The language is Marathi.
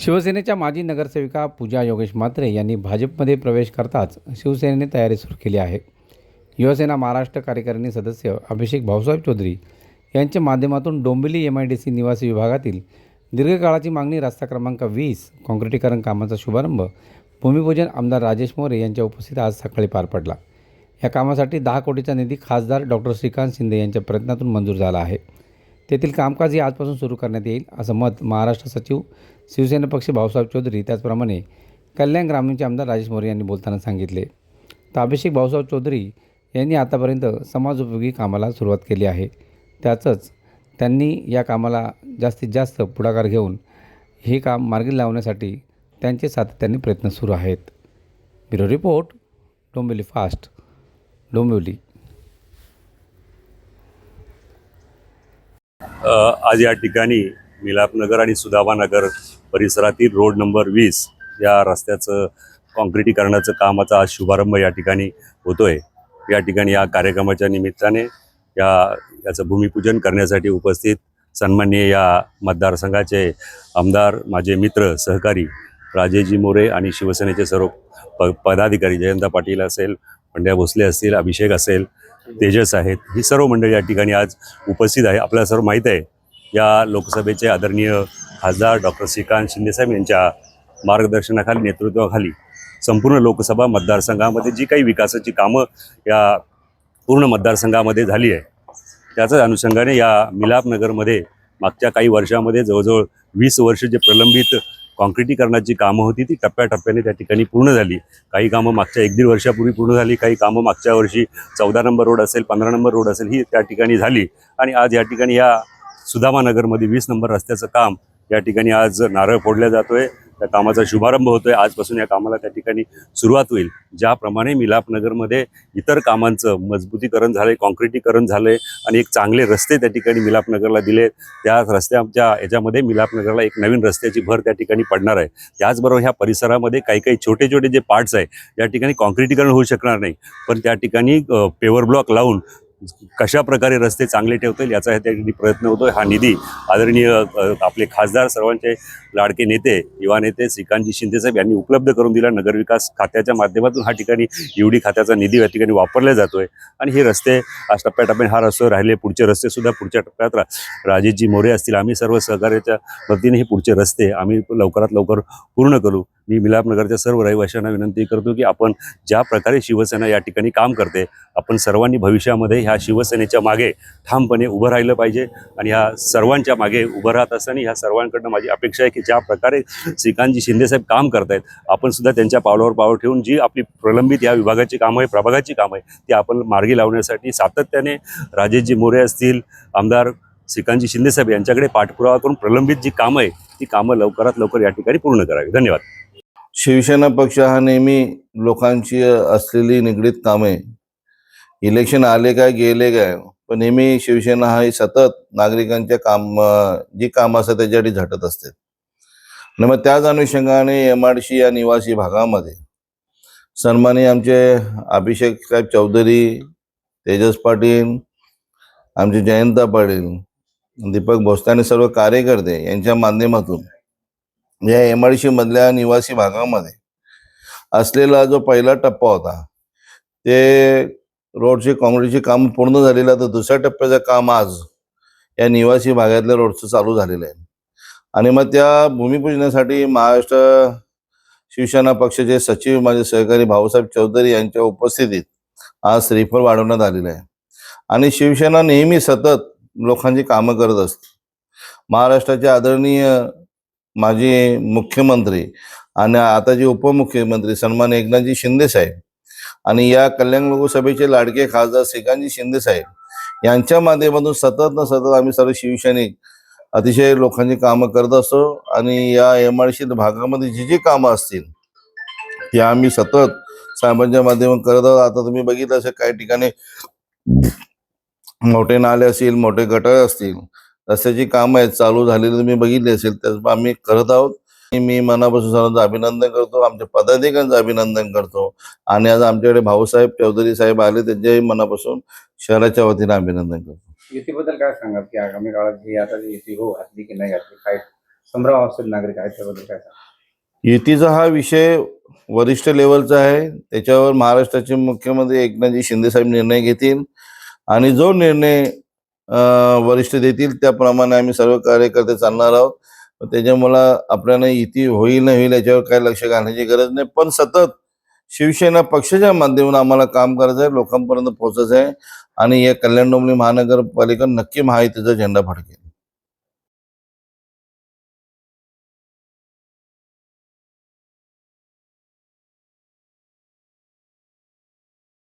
शिवसेनेच्या माजी नगरसेविका पूजा योगेश म्हात्रे यांनी भाजपमध्ये प्रवेश करताच शिवसेनेने तयारी सुरू केली आहे. युवासेना महाराष्ट्र कार्यकारिणी सदस्य अभिषेक भाऊसाहेब चौधरी यांच्या माध्यमातून Dombivli M I D C निवासी विभागातील दीर्घकाळाची मागणी रस्ता क्रमांक वीस काँक्रिटीकरण कामाचा शुभारंभ भूमिपूजन आमदार राजेश मोरे यांच्या उपस्थितीत आज सकाळी पार पडला. या कामासाठी दहा कोटीचा निधी खासदार डॉक्टर श्रीकांत शिंदे यांच्या प्रयत्नातून मंजूर झाला आहे. तेथील कामकाजही आजपासून सुरू करण्यात येईल असं मत महाराष्ट्र सचिव शिवसेना पक्ष भाऊसाहेब चौधरी त्याचप्रमाणे कल्याण ग्रामीणचे आमदार राजेश मोरे यांनी बोलताना सांगितले. तर अभिषेक भाऊसाहेब चौधरी यांनी आतापर्यंत समाजोपयोगी कामाला सुरुवात केली आहे. त्याचंच त्यांनी या कामाला जास्तीत जास्त पुढाकार घेऊन हे काम मार्गी लावण्यासाठी त्यांचे सातत्याने प्रयत्न सुरू आहेत. Bureau report Dombivli fast Dombivli. आज या ठिकाणी मिलापनगर आणि सुदामानगर परिसरातील रोड नंबर वीस या रस्त्याचं काँक्रिटीकरणाचं कामाचा आज शुभारंभ या ठिकाणी होतो आहे या ठिकाणी या कार्यक्रमाच्या निमित्ताने या याचं भूमिपूजन करण्यासाठी उपस्थित सन्माननीय या मतदारसंघाचे आमदार माझे मित्र सहकारी राजेजी मोरे आणि शिवसेनेचे सर्व प पदाधिकारी जयंत पाटील असेल पंड्या भोसले असतील अभिषेक असेल तेजस आहेत. ही सर्व मंडळी या ठिकाणी आज उपस्थित आहे. आपल्याला सर्व माहीत आहे. या लोकसभेचे आदरणीय खासदार डॉक्टर श्रीकांत शिंदेसाहेब यांच्या मार्गदर्शनाखाली नेतृत्वाखाली संपूर्ण लोकसभा मतदारसंघामध्ये जी काही विकासाची कामं या पूर्ण मतदारसंघामध्ये झाली आहे त्याच्याच अनुषंगाने या मिलापनगरमध्ये मागच्या काही वर्षामध्ये जवळजवळ वीस वर्ष जे प्रलंबित काँक्रिटीकरणाची कामं होती ती टप्प्याटप्प्याने त्या ठिकाणी पूर्ण झाली. काही कामं मागच्या एक दीड वर्षापूर्वी पूर्ण झाली काही कामं मागच्या वर्षी चौदा नंबर रोड असेल पंधरा नंबर रोड असेल ही त्या ठिकाणी झाली. आणि आज या ठिकाणी या सुदामानगरमध्ये वीस नंबर रस्त्याचं काम या ठिकाणी आज नारळ फोडल्या जातोय. त्या कामाचा शुभारंभ होतोय. आजपासून या कामाला त्या ठिकाणी सुरुवात होईल. ज्याप्रमाणे मिलापनगरमध्ये इतर कामांचं मजबूतीकरण झालंय काँक्रिटीकरण झालंय आणि एक चांगले रस्ते त्या ठिकाणी मिलापनगरला दिले त्या रस्त्याच्या याच्यामध्ये मिलापनगरला एक नवीन रस्त्याची भर त्या ठिकाणी पडणार आहे. त्याचबरोबर ह्या परिसरामध्ये काही काही छोटे छोटे जे पार्ट्स आहे या ठिकाणी काँक्रिटीकरण होऊ शकणार नाही. पण त्या ठिकाणी पेवर ब्लॉक लावून कशा प्रकारे रस्ते चांगले ठेवता येईल याचा त्या ठिकाणी प्रयत्न होतोय. हा निधी आदरणीय आपले खासदार सर्वांचे लाडके नेते युवा नेते श्रीकांतजी शिंदेसाहेब यांनी उपलब्ध करून दिला. नगरविकास खात्याच्या माध्यमातून हा ठिकाणी युडी खात्याचा निधी या ठिकाणी वापरला जातोय. आणि हे रस्ते आज टप्प्याटप्प्याने हा रस्ते राहिले. पुढचे रस्ते सुद्धा पुढच्या टप्प्यात राजेशजी मोरे असतील. आम्ही सर्व सहकार्याच्या वतीने हे पुढचे रस्ते आम्ही लवकरात लवकर पूर्ण करू. मी मिलापनगरच्या सर्व रहिवाशांना विनंती करतो की आपण ज्या प्रकारे शिवसेना या ठिकाणी काम करते आपण सर्वांनी भविष्यामध्ये ह्या शिवसेनेच्या मागे ठामपणे उभं राहिलं पाहिजे आणि ह्या सर्वांच्या मागे उभं राहत असताना ह्या सर्वांकडनं माझी अपेक्षा आहे की ज्या प्रकारे श्रीकांतजी शिंदेसाहेब काम करतायत आपण सुद्धा त्यांच्या पावलावर पावलं ठेवून जी आपली प्रलंबित या विभागाची कामं आहे प्रभागाची कामं आहे ती आपण मार्गी लावण्यासाठी सातत्याने राजेशजी मोरे असतील आमदार श्रीकांतजी शिंदेसाहेब यांच्याकडे पाठपुरावा करून प्रलंबित जी कामं आहे ती कामं लवकरात लवकर या ठिकाणी पूर्ण करावी. धन्यवाद. शिवसेना पक्ष हा नेहमी लोकांची असलेली निगडीत कामे इलेक्शन आले काय गेले काय? पण नेहमी शिवसेना हा ही सतत नागरिकांच्या काम जी कामं असतात त्याच्यासाठी झटत असते. आणि मग त्याच अनुषंगाने एम या निवासी भागामध्ये सन्मानी आमचे अभिषेक साहेब चौधरी तेजस पाटील आमचे जयंत पाटील दीपक भोसताने सर्व कार्यकर्ते यांच्या माध्यमातून या एम मधल्या निवासी भागामध्ये असलेला जो पहिला टप्पा होता ते रोडचे काँग्रेसचे काम पूर्ण झालेलं तर दुसऱ्या टप्प्याचं काम आज या निवासी भागातल्या रोडचं चालू झालेलं आहे. आणि मग त्या भूमिपूजनासाठी महाराष्ट्र शिवसेना पक्षाचे सचिव माझे सहकारी भाऊसाहेब चौधरी यांच्या उपस्थितीत आज श्रीफळ वाढवण्यात आलेलं आहे. आणि शिवसेना नेहमी सतत लोकांची कामं करत असते. महाराष्ट्राचे आदरणीय माजी मुख्यमंत्री आणि आता जे उपमुख्यमंत्री सन्मान एकनाथजी शिंदे साहेब आणि या कल्याण लोकसभेचे लाडके खासदार श्रीकांतजी शिंदे साहेब यांच्या माध्यमातून सतत न सतत आम्ही सर्व शिवसैनिक अतिशय लोकांची कामं करत असतो आणि या एम सी भागामध्ये जी जी कामं असतील ती आम्ही सतत साहेबांच्या माध्यमातून करत आहोत. आता तुम्ही बघितलं असेल काही ठिकाणी मोठे नाले असतील मोठे गटार असतील रस्त्याची कामं आहेत चालू झालेली तुम्ही बघितली असेल त्याच आम्ही करत आहोत. मी मनापासून सर्वांचं अभिनंदन करतो. आमच्या पदाधिकाऱ्यांचं अभिनंदन करतो. आणि आज आमच्याकडे भाऊसाहेब चौधरी साहेब आले त्यांच्याही मनापासून शहराच्या वतीने अभिनंदन करतो. युतीबद्दल काय सांगाल? की आगामी काळात ही आता जी युती हो घातली की नाही घातली काय संभ्रम असतील नागरिक आहेत त्याबद्दल काय सांगा युतीचा हा विषय वरिष्ठ लेवलचा आहे. त्याच्यावर महाराष्ट्राचे मुख्यमंत्री एकनाथजी शिंदेसाहेब निर्णय घेतील. आणि जो निर्णय वरिष्ठ देतील त्याप्रमाणे आम्ही सर्व कार्यकर्ते चालणार आहोत. त्याच्यामुळे आपल्याला युती होईल नाही होईल याच्यावर काही लक्ष घालण्याची गरज नाही. पण सतत शिवसेना पक्षाच्या माध्यमातून आम्हाला काम करायचं आहे लोकांपर्यंत पोहोचायचं आहे आणि या कल्याण डोंबिवली महानगरपालिका नक्की महायुतीचा झेंडा फडकेल.